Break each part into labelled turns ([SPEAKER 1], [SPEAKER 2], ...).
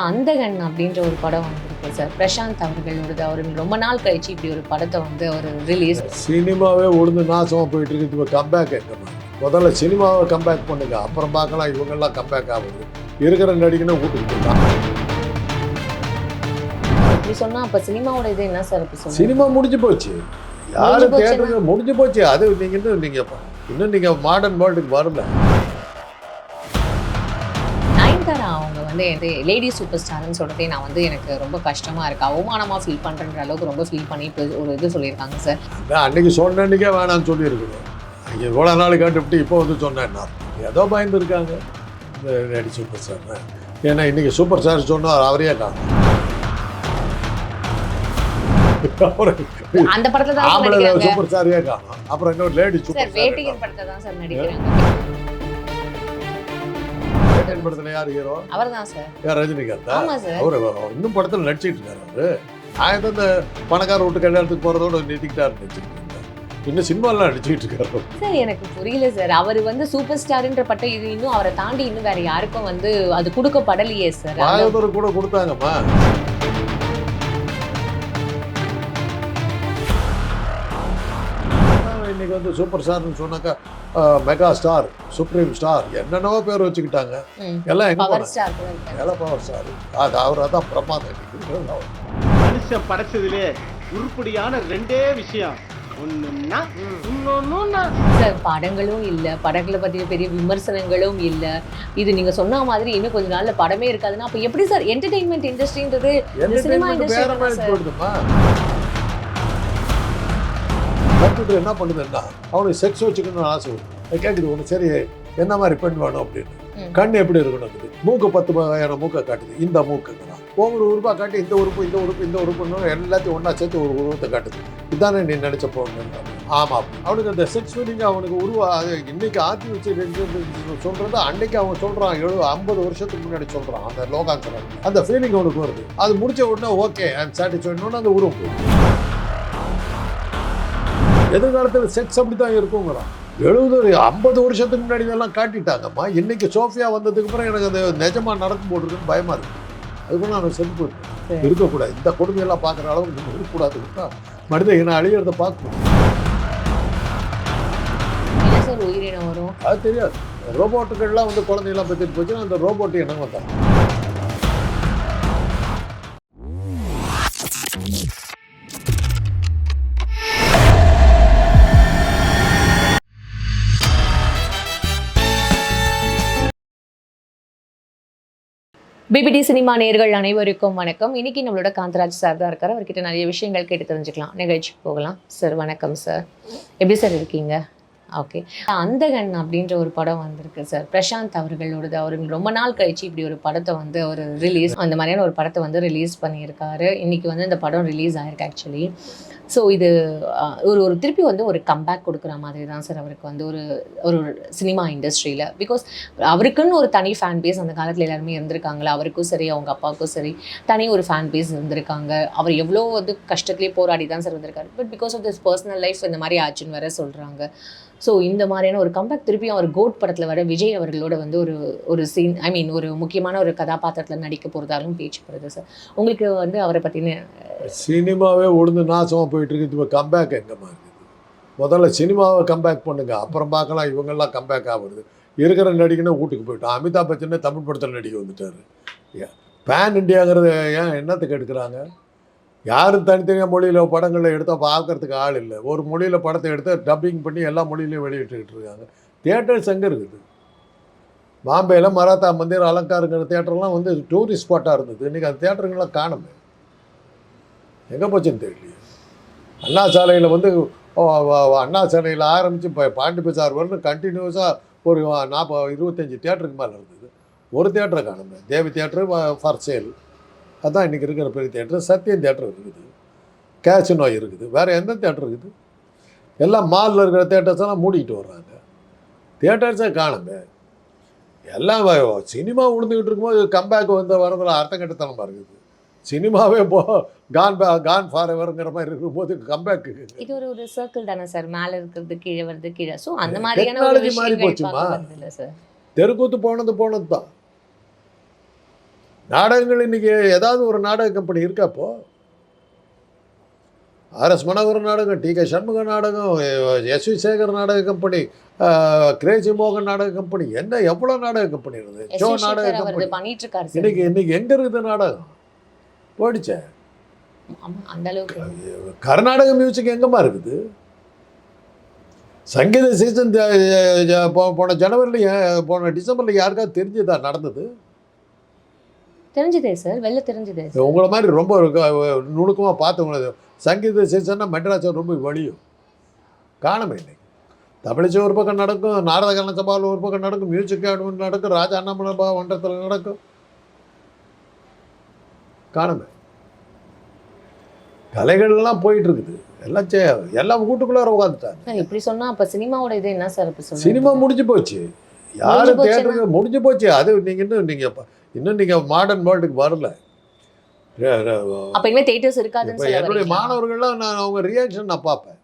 [SPEAKER 1] அந்தகன் அப்படின்ற ஒரு படம் வந்திருக்கு சார். பிரசாந்த் அவர்களோடது. அவர் ரொம்ப நாள் கழிச்சு இப்படி ஒரு படத்தை வந்து அவர் ரிலீஸ்
[SPEAKER 2] சினிமாவே உழுந்து நாசமாக போயிட்டு இருக்குது. இப்போ கம்பேக் முதல்ல சினிமாவை கம்பேக் பண்ணுங்க. அப்புறம் பார்க்கலாம் இவங்கெல்லாம் கம்பேக் ஆகுது. இருக்கிற நடிகனை
[SPEAKER 1] அப்படி சொன்னா அப்ப சினிமாவோட இது என்ன சார்
[SPEAKER 2] சினிமா முடிஞ்சு போச்சு. யாரு
[SPEAKER 1] முடிஞ்சு போச்சுன்னா?
[SPEAKER 2] தேட்டருக்கு முடிஞ்சு போச்சு. அது நீங்க இன்னும் நீங்க இன்னும் நீங்க மாடர்ன் வேர்ல்டுக்கு வரல.
[SPEAKER 1] நயன்தாரா அவங்க? வந்து எது லேடி சூப்பர் ஸ்டார்னு சொல்றதே நான் வந்து எனக்கு ரொம்ப கஷ்டமா இருக்கு. அவமானமா ஃபீல் பண்றன்ற அளவுக்கு ரொம்ப ஃபீல் பண்ணி இப்போ ஒரு இது சொல்லியிருக்காங்க சார்
[SPEAKER 2] சொன்ன அன்னைக்கே வேணாம்னு சொல்லியிருக்கணும் அங்கே இவ்வளோ நாள் கேட்டுவிட்டு இப்போ வந்து சொன்னேன்னா ஏதோ பயந்து இருக்காங்க இந்த லேடி சூப்பர் ஸ்டார் ஏன்னா இன்னைக்கு சூப்பர் ஸ்டார் சொன்னார் அவரையே காணும்
[SPEAKER 1] அந்த படத்துல தான்
[SPEAKER 2] சூப்பர் ஸ்டாரையே காணும். அப்புறம் இன்னொரு லேடி சூப்பர்
[SPEAKER 1] வேட்டையன் படத்தை தான் சார் நடிக்கிறாங்க.
[SPEAKER 2] ஸ்டார் படத்தில் யார் ஹீரோ
[SPEAKER 1] அவர் தான் சார்
[SPEAKER 2] யார் ரஜினிகாந்தா? அவர் இன்னும் படத்தில் நடிச்சிட்டு இருக்காரு அவரு. ஆயிரத்தி அந்த பணக்கார வீட்டு கல்யாணத்துக்கு போகிறதோட நிறுத்திக்கிட்டாரு நடிச்சிட்டு இருந்தார் இன்னும் சினிமாலாம் நடிச்சிட்டு இருக்காரு.
[SPEAKER 1] சார் எனக்கு புரியல சார் அவர் வந்து சூப்பர் ஸ்டார்ன்ற பட்டம் இது இன்னும் அவரை தாண்டி இன்னும் வேற யாருக்கும் வந்து அது கொடுக்கப்படலையே சார்
[SPEAKER 2] கூட கொடுத்தாங்கம்மா. ஆனா, இன்னைக்கு வந்து சூப்பர் ஸ்டார்னு சொன்னாக்கா மெகா ஸ்டார் சுப்ரீம் ஸ்டார் என்னென்னவோ பேர் வச்சுக்கிட்டாங்க. எல்லாம் எங்க போனாங்க. எல்லாம் பவர் ஸ்டார் அது அவர் அதான் பிரமாதம்.
[SPEAKER 3] மனுஷன் படைச்சதுலே உருப்படியான ரெண்டே விஷயம்.
[SPEAKER 1] படங்களும் இல்ல. படங்களை பத்திய பெரிய விமர்சனங்களும் இல்ல. இது நீங்க சொன்ன மாதிரி இன்னும் கொஞ்ச நாள்ல படமே இருக்காதுன்னா அப்ப எப்படி சார் என்டர்டெயின்மெண்ட் இண்டஸ்ட்ரின்றது சினிமா
[SPEAKER 2] Entertainment கம்ப்யூட்டர் என்ன பண்ணுதுன்னா அவனுக்கு செக்ஸ் வச்சுக்கணும்னு ஆசை வரும் கேட்குது ஒன்று சரி என்ன மாதிரி பெண் வேணும் அப்படின்னு. கண் எப்படி இருக்கணும் மூக்கு பத்து வகையான மூக்கை காட்டுது இந்த மூக்குங்கிறான் ஒவ்வொரு உறுப்பாக காட்டி இந்த உறுப்பு இந்த உறுப்பு இந்த உறுப்புன்னு எல்லாத்தையும் ஒன்றா சேர்த்து ஒரு உருவத்தை காட்டுது. இதானே நீ நினைச்ச போகணும் ஆமாம் அவனுக்கு அந்த செக்ஸ் ஃபீலிங் அவனுக்கு உருவா இன்னைக்கு ஆர்த்தி வச்சு சொல்றது அன்னைக்கு அவன் சொல்றான் எழுபது ஐம்பது வருஷத்துக்கு முன்னாடி சொல்றான் அந்த லோகாங்கரன் அந்த ஃபீலிங் அவனுக்கு வருது. அது முடிச்ச உடனே ஓகே ஐம் சாட்டிஸ்ஃபைட்னு அந்த உருவம் போகுது. எதிர்காலத்தில் செக்ஸ் அப்படி தான் இருக்குங்கிறான். எழுபது ஐம்பது வருஷத்துக்கு முன்னாடி இதெல்லாம் காட்டிட்டாங்கம்மா இன்னைக்கு சோஃபியா வந்ததுக்கு அப்புறம் எனக்கு அது நிஜமா நடக்கும் போட்டுருக்குன்னு பயமா இருக்கு. அதுக்குள்ள நான்
[SPEAKER 1] சரி.
[SPEAKER 2] இருக்கக்கூடாது. இந்த கொடுமையெல்லாம் பார்க்குற அளவுக்கு நம்ம இருக்கக்கூடாதுன்னா மனித இனம் அழியறத பார்க்கணும். அது தெரியாது. ரோபோட்டுகள்லாம் வந்து குழந்தையெல்லாம் பற்றிட்டு போச்சுன்னா அந்த ரோபோட் இனம் வந்தாங்க
[SPEAKER 1] பிபிடி சினிமா நேர்கள் அனைவருக்கும் வணக்கம். இன்னைக்கு நம்மளோட காந்தராஜ் சார் தான் இருக்கார். அவர்கிட்ட நிறைய விஷயங்கள் கேட்டு தெரிஞ்சுக்கலாம். நிகழ்ச்சி போகலாம். சார் வணக்கம் சார் எப்படி சார் இருக்கீங்க? ஓகே அந்தகன் அப்படின்ற ஒரு படம் வந்திருக்கு சார் பிரசாந்த் அவர்களோடது. அவர்கள் ரொம்ப நாள் கழிச்சு இப்படி ஒரு படத்தை வந்து அவர் ரிலீஸ் அந்த மாதிரியான ஒரு படத்தை வந்து ரிலீஸ் பண்ணியிருக்காரு. இன்னைக்கு வந்து இந்த படம் ரிலீஸ் ஆயிருக்கு ஆக்சுவலி ஸோ இது ஒரு ஒரு திருப்பி வந்து ஒரு கம்பேக் கொடுக்குற மாதிரி தான் சார் அவருக்கு வந்து ஒரு ஒரு சினிமா இண்டஸ்ட்ரியில் பிகாஸ் அவருக்குன்னு ஒரு தனி ஃபேன் பேஸ் அந்த காலத்தில் எல்லாருமே இருந்திருக்காங்களா அவருக்கும் சரி அவங்க அப்பாவுக்கும் சரி தனி ஒரு ஃபேன் பேஸ் இருந்திருக்காங்க. அவர் எவ்வளோ வந்து கஷ்டத்துலேயே போராடி தான் சார் வந்திருக்காரு. But because of this personal life இந்த மாதிரி ஆச்சுன்னு வேற சொல்கிறாங்க ஸோ இந்த மாதிரியான ஒரு கம்பேக் திருப்பியும் அவர் கோட் படத்தில் வர விஜய் அவர்களோட வந்து ஒரு ஒரு சீன் ஐ மீன் ஒரு முக்கியமான ஒரு கதாபாத்திரத்தில் நடிக்க போகிறதாலும் பேச்சு போகிறது சார் உங்களுக்கு வந்து அவரை பற்றின
[SPEAKER 2] சினிமாவே ஒழுந்து நாசமாக போயிட்டு இருக்குது இப்போ கம்பேக் எங்கம்மா இருக்குது? முதல்ல சினிமாவை கம்பேக் பண்ணுங்க. அப்புறம் பார்க்கலாம் இவங்கெல்லாம் கம்பேக் ஆகுது இருக்கிற நடிகனே வீட்டுக்கு போயிட்டான் அமிதாப் பச்சனே தமிழ் படத்தில் நடிக்க வந்துட்டார். பேன் இண்டியாங்கிறத ஏன் என்னத்துக்கு எடுக்கிறாங்க? யாரும் தனித்தனியாக மொழியில் படங்களில் எடுத்தால் பார்க்கறதுக்கு ஆள் இல்லை. ஒரு மொழியில் படத்தை எடுத்து டப்பிங் பண்ணி எல்லா மொழியிலையும் வெளியிட்டுக்கிட்டு இருக்காங்க. தியேட்டர்ஸ் எங்கே இருக்குது. பாம்பேயில் மராத்தா மந்திர் அலங்காருங்கிற தேட்டர்லாம் வந்து டூரிஸ்ட் ஸ்பாட்டாக இருந்தது. இன்றைக்கி அந்த தேட்டருங்கெல்லாம் காணுமே. எங்கே போச்சுன்னு தெரியலையே. அண்ணா சாலையில் வந்து அண்ணா சாலையில் ஆரம்பித்து இப்போ பாண்டி பஜார் வரணும் கண்டினியூஸாக ஒரு நாற்பது இருபத்தஞ்சி தேட்டருக்கு மேலே இருந்தது. ஒரு தேட்டரை காணுமே. தேவி தேட்டரு ஃபார் சேல் அதான் இன்றைக்கி இருக்கிற பெரிய தேட்டர் சத்யம் தேட்டர் இருக்குது. கேசினோ இருக்குது. வேறு எந்த தேட்டர் இருக்குது? எல்லாம் மாலில் இருக்கிற தேட்டர்ஸ் எல்லாம் மூடிக்கிட்டு வர்றாங்க. தேட்டர்ஸே காணுமே எல்லாம் சினிமா உழுந்துக்கிட்டு இருக்கும்போது கம்பேக் வந்து வரதில் அர்த்தம் கட்டத்தனமாக இருக்குது. சினிமாவே போ கான் கான் ஃபார் எவருங்கிற மாதிரி இருக்கும்போது கம்பேக்கு
[SPEAKER 1] இது ஒரு ஒரு சர்க்கிள் தானே சார் மேலே இருக்கிறது கீழே வருது கீழே. ஸோ அந்த மாதிரியான
[SPEAKER 2] மாறி
[SPEAKER 1] விஷயங்கள்
[SPEAKER 2] போச்சுமா. தெருக்கூத்து போனது போனது தான் நாடகங்கள் இன்னைக்கு ஏதாவது ஒரு நாடக கம்பெனி இருக்கா இப்போ ஆர்எஸ் மனோகர் நாடகம் டி கே சண்முக நாடகம் எஸ் வி சேகர் நாடக கம்பெனி கிரேசி மோகன் நாடக கம்பெனி என்ன எவ்வளோ நாடக கம்பெனி இருந்தது?
[SPEAKER 1] வி
[SPEAKER 2] நாடக கம்பெனி இன்னைக்கு இன்னைக்கு எங்கே இருக்குது நாடகம்? போயிடுச்சே.
[SPEAKER 1] ஆமா அந்த அளவுக்கு.
[SPEAKER 2] கர்நாடக மியூசிக் எங்கம்மா இருக்குது? சங்கீத சீசன் போன ஜனவரியில் போன டிசம்பரில் யாருக்காவது தெரிஞ்சுதா நடந்தது?
[SPEAKER 1] தெரிஞ்சதே சார். வெளில தெரிஞ்சதே சார்.
[SPEAKER 2] உங்களை மாதிரி ரொம்ப நுணுக்கமாக பார்த்தவங்க சங்கீத சீசன்னா மெட்ராஸ் ரொம்ப வழியும் காணமே இன்னைக்கு தமிழிசை ஒரு பக்கம் நடக்கும் நாரத சபாவில் ஒரு பக்கம் நடக்கும் மியூசிக் அகாடமி நடக்கும் ராஜா அண்ணாமலை பா மன்றத்தில் நடக்கும். காணமே கலைகள்லாம் போயிட்டு இருக்குது எல்லாம் எல்லாம் வீட்டுக்குள்ளார உட்காந்துட்டாங்க
[SPEAKER 1] சார் இப்படி சொன்னா அப்ப சினிமாவோட இது என்ன சார்
[SPEAKER 2] சினிமா முடிஞ்சு போச்சு. யாரும்? தேட்டருக்கு முடிஞ்சு போச்சு. அது நீங்கள் இன்னும் நீங்கள் இன்னும் நீங்கள் மாடர்ன் வேர்ல்டுக்கு வரல.
[SPEAKER 1] அப்ப இனிமே தேட்டர்ஸ் இருக்காதுன்னு
[SPEAKER 2] என்னுடைய? மாணவர்கள்லாம் நான் அவங்க ரியாக்ஷன் நான் பார்ப்பேன்.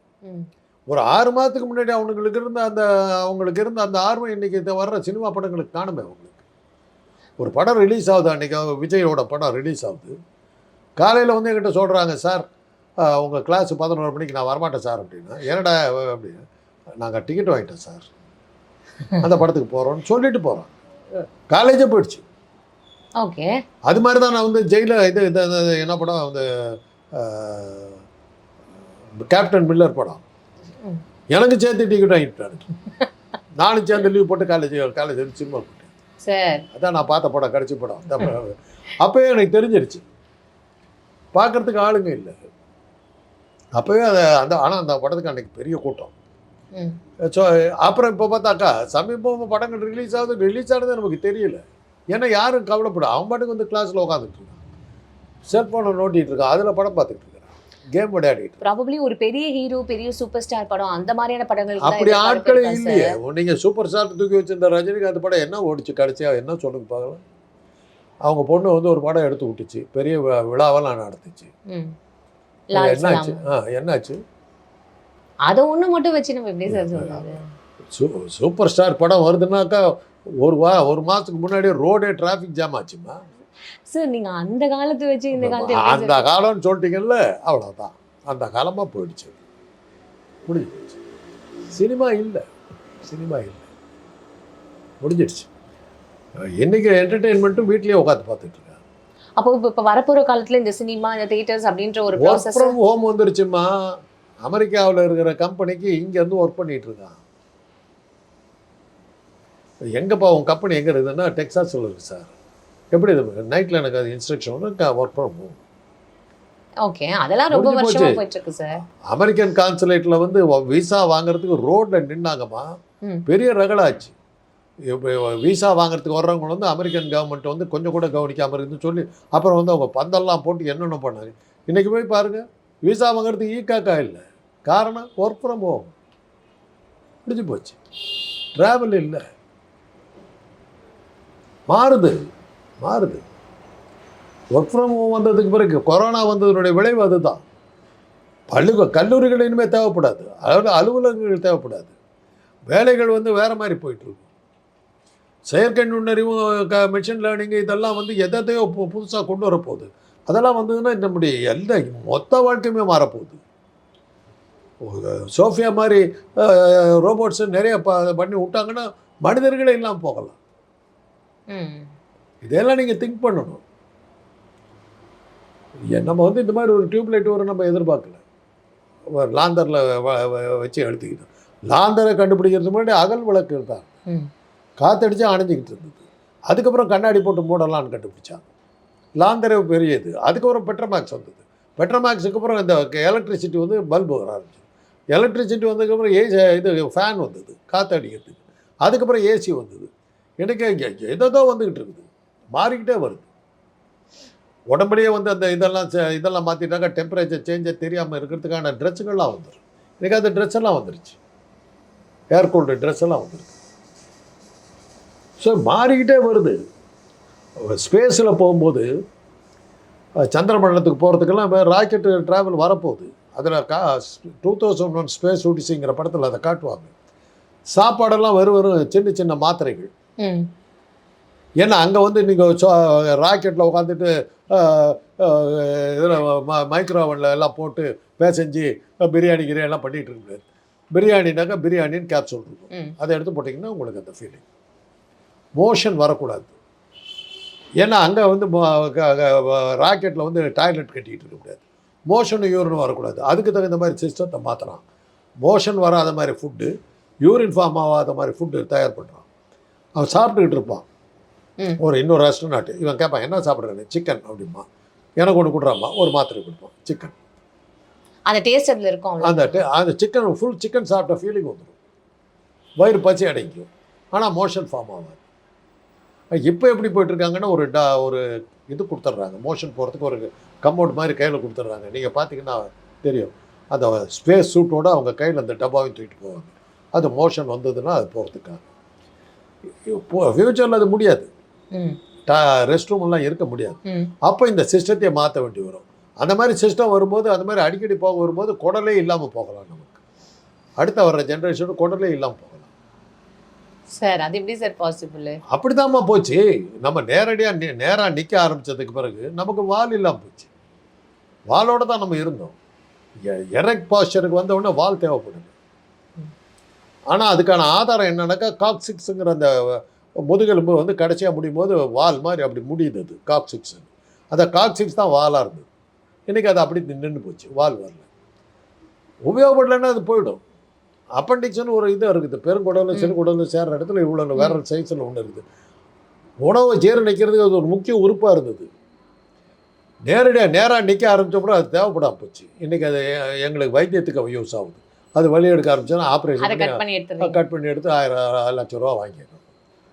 [SPEAKER 2] ஒரு ஆறு மாதத்துக்கு முன்னாடி அவங்களுக்கு இருந்த அந்த அவங்களுக்கு இருந்த அந்த ஆர்வம் இன்னைக்கு இந்த வர்ற சினிமா படங்களுக்கு காணுமே அவங்களுக்கு. ஒரு படம் ரிலீஸ் ஆகுது அன்றைக்கி விஜயோட படம் ரிலீஸ் ஆகுது. காலையில் வந்து என்கிட்ட சொல்கிறாங்க சார் உங்கள் கிளாஸ் பதினோரு மணிக்கு நான் வரமாட்டேன் சார் அப்படின்னா என்னடா அப்படின்னு நாங்கள் டிக்கெட் வாங்கிட்டோம் சார். அந்த படத்துக்கு போகிறோம்னு சொல்லிட்டு போகிறோம் காலேஜே போயிடுச்சு.
[SPEAKER 1] ஓகே.
[SPEAKER 2] அது மாதிரி தான் நான் வந்து ஜெயிலில் இது இந்த என்ன படம்? வந்து கேப்டன் மில்லர் படம். எனக்கு சேர்த்து டிக்கெட் வாங்கிட்டாரு. நானும் சேர்ந்து லீவ் போட்டு காலேஜ் காலேஜ் வந்து சினிமா போட்டேன்
[SPEAKER 1] சார்.
[SPEAKER 2] அதான் நான் பார்த்த படம் கடைசி படம். அப்போயே எனக்கு தெரிஞ்சிருச்சு. பார்க்கறதுக்கு ஆளுங்க இல்லை. அப்போவே அதை அந்த ஆனால் அந்த படத்துக்கு அன்னைக்கு பெரிய கூட்டம். ஸோ அப்புறம் இப்போ பார்த்தாக்கா சமீபமாக படங்கள் ரிலீஸ் ஆகுது ரிலீஸ் ஆனது நமக்கு தெரியல. ஏன்னா யாரும் கவலைப்பட அவன் பாட்டுக்கு வந்து கிளாஸில் உட்காந்துட்டு இருக்கான். செல்ஃபோனை நோட்டிகிட்டு இருக்கான். அதில் படம் பார்த்துட்டு இருக்கிறான். கேம் விளையாடிட்டு இருக்கான்.
[SPEAKER 1] ப்ராபப்ளி ஒரு பெரிய ஹீரோ பெரிய சூப்பர் ஸ்டார் படம் அந்த மாதிரியான படங்களுக்கு தான்
[SPEAKER 2] அப்படி ஆட்களே? இல்லையே. நீங்கள் சூப்பர் ஸ்டார் தூக்கி வச்சிருந்த ரஜினிகாந்த் படம் என்ன ஓடிச்சு கடைசியா? என்ன சொல்லுங்க பார்க்கலாம். அவங்க பொண்ணு வந்து ஒரு படம் எடுத்து விட்டுச்சு. பெரிய விழாவெல்லாம் நடத்துச்சு. என்னாச்சு. ஆ என்னாச்சு?
[SPEAKER 1] அதை ஒண்ணு மட்டும் வச்சு நம்ம எப்படி சார்
[SPEAKER 2] சூப்பர் ஸ்டார் படம் வருதுன்னாக்கா ஒரு வா ஒரு மாதத்துக்கு முன்னாடியே ரோடே டிராஃபிக் ஜாம் ஆச்சுமா?
[SPEAKER 1] சார் நீங்க அந்த காலத்து வச்சு இந்த காலத்து
[SPEAKER 2] அந்த காலம்னு சொல்லிட்டீங்கல்ல அவ்வளோதான் அந்த காலமாக போயிடுச்சு முடிஞ்சு போச்சு. சினிமா இல்லை. சினிமா இல்லை. முடிஞ்சிடுச்சு. இன்னைக்கு என்டர்டெயின்மெண்ட்டும் வீட்லயே உட்காந்து பார்த்துட்டு இருக்காங்க
[SPEAKER 1] அப்போ இப்ப இப்ப வரப்போற காலத்துல இந்த சினிமா இந்த தியேட்டர்ஸ் அப்படின்ற ஒரு
[SPEAKER 2] ஒர்க் ஃப்ரம் ஹோம் வந்துருச்சுமா? அமெரிக்காவில் இருக்கிற கம்பெனிக்கு இங்கே வந்து ஒர்க் பண்ணிட்டு இருக்கான். எங்கப்பா உன் கம்பெனி எங்கே இருக்குதுன்னா டெக்ஸாஸில் இருக்குது சார். எப்படி இது? நைட்டில் எனக்கு அது இன்ஸ்ட்ரக்ஷன் ஒன்று ஒர்க் ஃப்ரம் ஹோம்
[SPEAKER 1] ஓகே அதெல்லாம் ரொம்ப வருஷமா. போயிட்டு இருக்கு சார்
[SPEAKER 2] அமெரிக்கன் கான்சுலேட்டில் வந்து விசா வாங்குறதுக்கு ரோட்டில் நின்னாங்கம்மா. பெரிய ரகலாச்சு இப்போ விசா வாங்குறதுக்கு வர்றவங்க வந்து அமெரிக்கன் கவர்மெண்ட் வந்து கொஞ்சம் கூட கவனிக்காமல் இருக்குன்னு சொல்லி அப்புறம் வந்து அவங்க பந்தல்லாம் போட்டு என்னென்ன பண்ணாங்க? இன்றைக்கி போய் பாருங்கள் விசா வாங்குறதுக்கு ஈக்காக்கா இல்லை. காரணம் ஒர்க் ஃப்ரம் ஹோம் முடிஞ்சு போச்சு. ட்ராவல் இல்லை. மாறுது மாறுது. ஒர்க் ஃப்ரம் ஹோம் வந்ததுக்கு பிறகு கொரோனா வந்ததனுடைய விளைவு அதுதான். பள்ளி கல்லூரிகள் இனிமேல் தேவைப்படாது. அதாவது அலுவலகங்கள் தேவைப்படாது. வேலைகள் வந்து வேறு மாதிரி போயிட்டுருக்கு. செயற்கை நுண்ணறிவு க மிஷின் லேர்னிங்கு இதெல்லாம் வந்து எதையோ புதுசாக கொண்டு வரப்போகுது. அதெல்லாம் வந்ததுன்னா நம்முடைய எல்லா மொத்த வாழ்க்கையுமே மாறப்போகுது. சோஃபியா மாதிரி ரோபோட்ஸு நிறைய ப பண்ணி விட்டாங்கன்னா மனிதர்களே இல்லாமல் போகலாம். இதெல்லாம் நீங்கள் திங்க் பண்ணணும். நம்ம வந்து இந்த மாதிரி ஒரு டியூப்லைட் வரும் நம்ம எதிர்பார்க்கல. ஒரு லாந்தரில் வச்சு எழுதிக்கிட்டோம் லாந்தரை கண்டுபிடிக்கிறதுக்கு முன்னாடி அகல் விளக்கு இருந்தாங்க காத்தடிச்சு அணைஞ்சிக்கிட்டு இருந்தது. அதுக்கப்புறம் கண்ணாடி போட்டு மூடலாம்னு கண்டுபிடிச்சாங்க. லாந்தரே பெரியது. அதுக்கப்புறம் பெட்ரோமேக்ஸ் வந்தது. பெட்ரோமேக்ஸுக்கு அப்புறம் இந்த எலக்ட்ரிசிட்டி வந்து பல்பு வர ஆரம்பிச்சு எலக்ட்ரிசிட்டி வந்ததுக்கப்புறம் ஏசி இது ஃபேன் வந்தது. காற்றடிக்கிறதுக்கு அதுக்கப்புறம் ஏசி வந்தது. எனக்கு எதோ வந்துக்கிட்டு இருக்குது. மாறிக்கிட்டே வருது. உடம்படியே வந்து அந்த இதெல்லாம் இதெல்லாம் மாற்றிட்டாங்க டெம்பரேச்சர் சேஞ்சை தெரியாமல் இருக்கிறதுக்கான ட்ரெஸ்ஸுகள்லாம் வந்துடும் இன்றைக்கி அந்த ட்ரெஸ் எல்லாம் வந்துருச்சு. ஏர் கூல்டு ட்ரெஸ் எல்லாம் வந்துருக்கு ஸோ மாறிக்கிட்டே வருது. ஸ்பேஸில் போகும்போது சந்திரமண்டலத்துக்கு போகிறதுக்கெல்லாம் ராக்கெட்டு ட்ராவல் வரப்போகுது. அதில் கா டூ தௌசண்ட் ஒன் ஸ்பேஸ் ஊட்டிசிங்கிற படத்தில் அதை காட்டுவாங்க. சாப்பாடெல்லாம் வெறும் வெறும் சின்ன சின்ன மாத்திரைகள். ஏன்னா அங்கே வந்து நீங்கள் ராக்கெட்டில் உட்காந்துட்டு இதில் மைக்ரோவனில் எல்லாம் போட்டு பேசஞ்சு பிரியாணி கிரியாணி எல்லாம் பண்ணிகிட்டு இருக்க பிரியாணினாக்கா பிரியாணின்னு கேப்சூல் இருக்கும்.
[SPEAKER 1] ம்.
[SPEAKER 2] அதை எடுத்து போட்டிங்கன்னா உங்களுக்கு அந்த ஃபீலிங் மோஷன் வரக்கூடாது. ஏன்னா அங்கே வந்து ராக்கெட்டில் வந்து டாய்லெட் கட்டிக்கிட்டு இருக்க முடியாது. மோஷன் யூரின் வரக்கூடாது. அதுக்கு தகுந்த மாதிரி சிஸ்டத்தை மாற்றுறான் மோஷன் வராத மாதிரி ஃபுட்டு யூரின் ஃபார்ம் ஆகாத மாதிரி ஃபுட்டு தயார் பண்ணுறான் அவன் சாப்பிட்டுக்கிட்டு இருப்பான். ஒரு இன்னொரு ரெஸ்டாரண்ட் இவன் கேட்பான் என்ன சாப்பிட்றேன்னு சிக்கன் அப்படிமா எனக்கு ஒன்று கொடுறாம்மா. ஒரு மாத்திரை கொடுப்பான் சிக்கன்
[SPEAKER 1] அந்த டேஸ்ட் அதுல இருக்கும்
[SPEAKER 2] அந்த அந்த சிக்கன் ஃபுல் சிக்கன் சாப்பிட்ட ஃபீலிங் வந்துடும் வயிறு பச்சை அடைக்கும் ஆனால் மோஷன் ஃபார்ம் ஆகாது. இப்போ எப்படி போயிட்டுருக்காங்கன்னா ஒரு டா ஒரு இது கொடுத்துட்றாங்க. மோஷன் போகிறதுக்கு ஒரு கம்பவுண்ட் மாதிரி கையில் கொடுத்துட்றாங்க. நீங்கள் பார்த்தீங்கன்னா தெரியும். அந்த ஸ்பேஸ் சூட்டோட அவங்க கையில் அந்த டப்பாவையும் தூக்கிட்டு போவாங்க. அது மோஷன் வந்ததுன்னா அது போகிறதுக்காக இப்போ ஃப்யூச்சரில் அது முடியாது. டா ரெஸ்ட் ரூம்லாம் இருக்க முடியாது. அப்போ இந்த சிஸ்டத்தையே மாற்ற வேண்டி வரும். அந்த மாதிரி சிஸ்டம் வரும்போது அந்த மாதிரி அடிக்கடி போக வரும்போது குடலே இல்லாமல் போகலாம் நமக்கு. அடுத்த வர்ற ஜென்ரேஷன் குடலே இல்லாமல் போகலாம்.
[SPEAKER 1] சார் அது எப்படி சார் பாசிபிள்
[SPEAKER 2] அப்படிதாம்மா போச்சு. நம்ம நேரடியாக நேராக நிற்க ஆரம்பிச்சதுக்கு பிறகு நமக்கு வால் இல்லாமல் போச்சு. வாலோட தான் நம்ம இருந்தோம். எரக் பாஸ்டருக்கு வந்த உடனே வால் தேவைப்படுது. ஆனால் அதுக்கான ஆதாரம் என்னன்னாக்கா காக்சிக்ஸுங்கிற அந்த முதுகெலும்பு வந்து கடைசியாக முடியும் போது வால் மாதிரி அப்படி முடியுது அது காக்சிக்ஸ் அந்த காக்சிக்ஸ் தான் வாலாக இருந்தது. இன்றைக்கி அது அப்படி நின்று போச்சு வால் வரல. உபயோகப்படலைன்னா அது போயிடும். அப்பண்டிக்ஸ்னு ஒரு இது இருக்குது பெருங்குடலும். சிறுகுடலும் சேர்ற இடத்துல இவ்வளோ வேற சைஸில் ஒன்று இருக்குது. உணவை ஜீரணிக்கிறதுக்கு அது ஒரு முக்கிய உறுப்பாக இருந்தது. நேரடியாக நேராக நிற்க ஆரம்பிச்சப்பறம் அது தேவைப்படாம போச்சு. இன்றைக்கி அது எங்களுக்கு வைத்தியத்துக்கு யூஸ் ஆகுது. அது வழி எடுக்க ஆரம்பிச்சோன்னா ஆப்ரேஷன்
[SPEAKER 1] கட் பண்ணி எடுத்துருங்க
[SPEAKER 2] கட் பண்ணி எடுத்து ஆயிரம் லட்சம் ரூபா வாங்கிடணும்.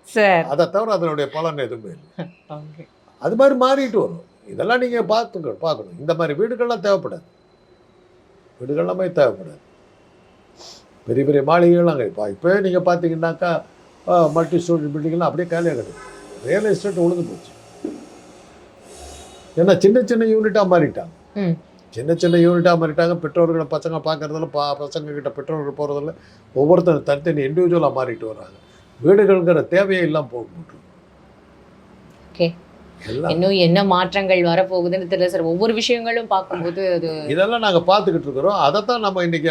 [SPEAKER 1] சார்.
[SPEAKER 2] அதை தவிர அதனுடைய பலன் எதுவுமே இல்லை. அது மாதிரி மாறிட்டு வரும். இதெல்லாம் நீங்கள் பார்த்துங்க பார்க்கணும். இந்த மாதிரி வீடுகள்லாம் தேவைப்படாது. வீடுகள்லாமே தேவைப்படாது. பெரிய பெரிய மாளிகைகள்லாம் அங்கே இப்போ இப்போயே நீங்கள் பார்த்தீங்கன்னாக்கா மல்டி ஸ்டோரி பில்டிங்லாம் அப்படியே காலியாக கிடக்கு. ரியல் எஸ்டேட் உழுது போச்சு. ஏன்னா சின்ன சின்ன யூனிட்டாக மாறிட்டாங்க. சின்ன சின்ன யூனிட்டாக மாறிட்டாங்க. பெற்றோர்களை பசங்க பார்க்கறதில்ல பா பசங்க கிட்ட பெற்றோர்கள் போகிறதில்ல ஒவ்வொருத்தரும் தனித்தனி இண்டிவிஜுவலாக மாறிட்டு வர்றாங்க. வீடுகள்ங்கிற தேவையே இல்லாமல்
[SPEAKER 1] ஓகே
[SPEAKER 2] எல்லாம்.
[SPEAKER 1] இன்னும் என்ன மாற்றங்கள் வரப்போகுதுன்னு தெரியல சார். ஒவ்வொரு விஷயங்களும் பார்க்கும்போது அது
[SPEAKER 2] இதெல்லாம் நாங்க பார்த்துக்கிட்டு இருக்கிறோம். அதைத்தான் நம்ம இன்னைக்கு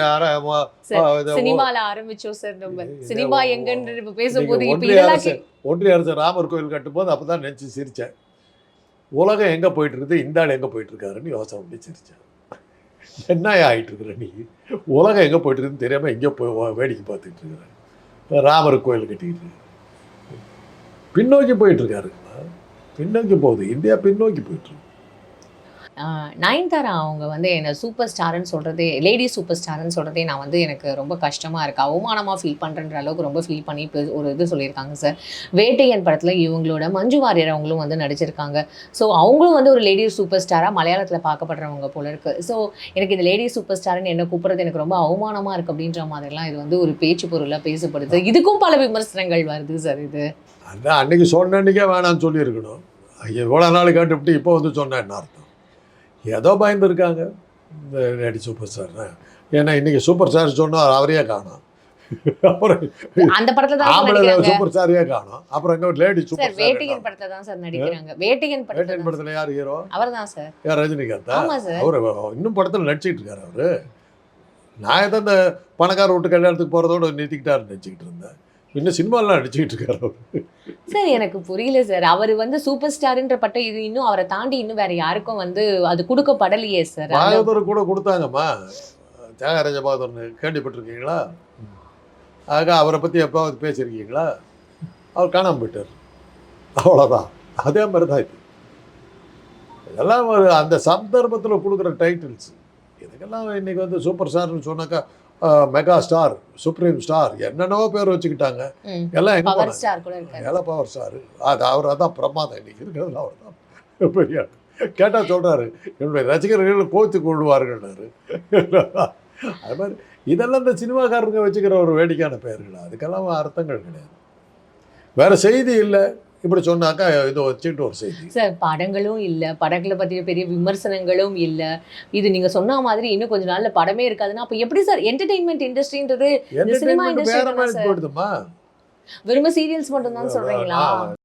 [SPEAKER 1] சினிமால ஆரம்பிச்சோம் சார் நம்ம. சினிமா எங்கன்னு பேசும்போது
[SPEAKER 2] ஒன்றிய அரசு ராமர் கோயில் கட்டும்போது அப்பதான் நினைச்சு சிரிச்சேன். உலகம் எங்கே போயிட்டு இருக்குது இந்த ஆள் எங்கே போயிட்டுருக்காருன்னு யோசனை பண்ணி சிரிச்சேன் என்ன ஆகிட்டுருக்குற நீ? உலகம் எங்கே போயிட்டுருக்குன்னு தெரியாமல் எங்கேயோ போய் வேடிக்கை பார்த்துட்டு ராமர் கோயில் கட்டிக்கிட்டு பின்னோக்கி போயிட்டுருக்காருங்களா பின்னோக்கி போகுது. இந்தியா பின்னோக்கி
[SPEAKER 1] போயிட்டுருக்கு. நயன்தாரா அவங்க வந்து என்னை சூப்பர் ஸ்டார்னு சொல்கிறதே லேடி சூப்பர் ஸ்டார்னு சொல்கிறதே நான் வந்து எனக்கு ரொம்ப கஷ்டமாக இருக்குது அவமானமாக ஃபீல் பண்ணுறன்ற அளவுக்கு ரொம்ப ஃபீல் பண்ணி இப்போ ஒரு இது சொல்லியிருக்காங்க சார் வேட்டையன் படத்தில் இவங்களோட மஞ்சு வாரியர் அவங்களும் வந்து நடிச்சிருக்காங்க. ஸோ அவங்களும் வந்து ஒரு லேடி சூப்பர் ஸ்டாராக மலையாளத்தில் பார்க்கப்படுறவங்க போல இருக்குது ஸோ எனக்கு இந்த லேடி சூப்பர் ஸ்டார்னு என்ன கூப்பிட்றது எனக்கு ரொம்ப அவமானமாக இருக்குது அப்படின்ற மாதிரிலாம் இது வந்து ஒரு பேச்சு பொருளாக பேசப்படுது. இதுக்கும் பல விமர்சனங்கள் வருது சார் இது.
[SPEAKER 2] அதான் அன்னைக்கு சொன்ன அன்னைக்கே வேணாம்னு சொல்லியிருக்கணும். எவ்வளோ நாள் கேட்டுவிட்டு இப்போ வந்து சொன்னேன் என்ன அர்த்தம்? ஏதோ பயந்துருக்காங்க. இந்த லேடி சூப்பர் ஸ்டார் ஏன்னா இன்னைக்கு சூப்பர் ஸ்டார் சொன்னால் அவரையே காணோம். அப்புறம்
[SPEAKER 1] அந்த படத்தில் தான்
[SPEAKER 2] சூப்பர் ஸ்டாரையே காணோம். அப்புறம் எங்க lady
[SPEAKER 1] sir
[SPEAKER 2] super
[SPEAKER 1] Vettaiyan
[SPEAKER 2] star
[SPEAKER 1] படத்தை தான் சார் நடிக்கிறாங்க. வேட்டையன் படத்தை
[SPEAKER 2] வேட்டையன் படத்தில் யார் ஹீரோ
[SPEAKER 1] அவர் தான் சார்.
[SPEAKER 2] யார் ரஜினிகாந்தா?
[SPEAKER 1] ஆமா சார்.
[SPEAKER 2] அவர் இன்னும் படத்தில் நடிச்சிட்டு இருக்காரு அவரு. நான் தான் இந்த பணக்கார வீட்டு கல்யாணத்துக்கு போகிறதோட நிறுத்திக்கிட்டாருன்னு நினச்சிக்கிட்டு இருந்தேன். இன்னும் சினிமாலாம் நடிச்சிக்கிட்டு இருக்காரு அவர்?
[SPEAKER 1] சார் எனக்கு புரியல சார். அவர் வந்து சூப்பர் ஸ்டார்ன்ற பட்டம் இது இன்னும் அவரை தாண்டி இன்னும் வேற யாருக்கும் வந்து அது கொடுக்கப்படலையே சார்.
[SPEAKER 2] பாகவதர் கூட கொடுத்தாங்கம்மா. தியாகராஜ பாகவதர்னு கேள்விப்பட்டிருக்கீங்களா? ஆக அவரை பற்றி எப்போவாது பேசியிருக்கீங்களா? அவர் காணாமல் போயிட்டார். அவ்வளோதான் அதே மாதிரி தான் இது. இதெல்லாம் ஒரு அந்த சந்தர்ப்பத்தில் கொடுக்குற டைட்டில்ஸ். இதுக்கெல்லாம் இன்னைக்கு வந்து சூப்பர் ஸ்டார்னு சொன்னாக்கா மெகா ஸ்டார் சுப்ரீம் ஸ்டார் என்னென்னவோ பேர் வச்சுக்கிட்டாங்க. எல்லாம் எங்கே ஏழை பவர் ஸ்டார் அது அவர் அதான் பிரமாதம். இன்னைக்கு இருக்கிறதுல அவர் தான். பெரிய ஆள். கேட்டா சொல்றாரு என்னுடைய ரசிகர்கள் கோத்து கொள்வார்கள்னாரு. அது மாதிரி இதெல்லாம் இந்த சினிமாக்காரங்க வச்சுக்கிற ஒரு வேடிக்கையான பெயர்கள்? அதுக்கெல்லாம் அர்த்தங்கள் கிடையாது. வேற செய்தி இல்லை. இப்படி சொன்னாக்கா இதை வச்சுக்கிட்டு ஒரு செய்தி.
[SPEAKER 1] சார் படங்களும் இல்ல. படங்களை பத்திய பெரிய விமர்சனங்களும் இல்ல. இது நீங்க சொன்ன மாதிரி இன்னும் கொஞ்ச நாள்ல படமே இருக்காதுன்னா அப்ப எப்படி சார் என்டர்டைன்மெண்ட் இண்டஸ்ட்ரின்றது
[SPEAKER 2] மாதிரி
[SPEAKER 1] சார்?
[SPEAKER 2] போயிடுதுமா?
[SPEAKER 1] வெறும் சீரியல்ஸ் மட்டும் தான் சொல்றீங்களா?
[SPEAKER 2] ஆ,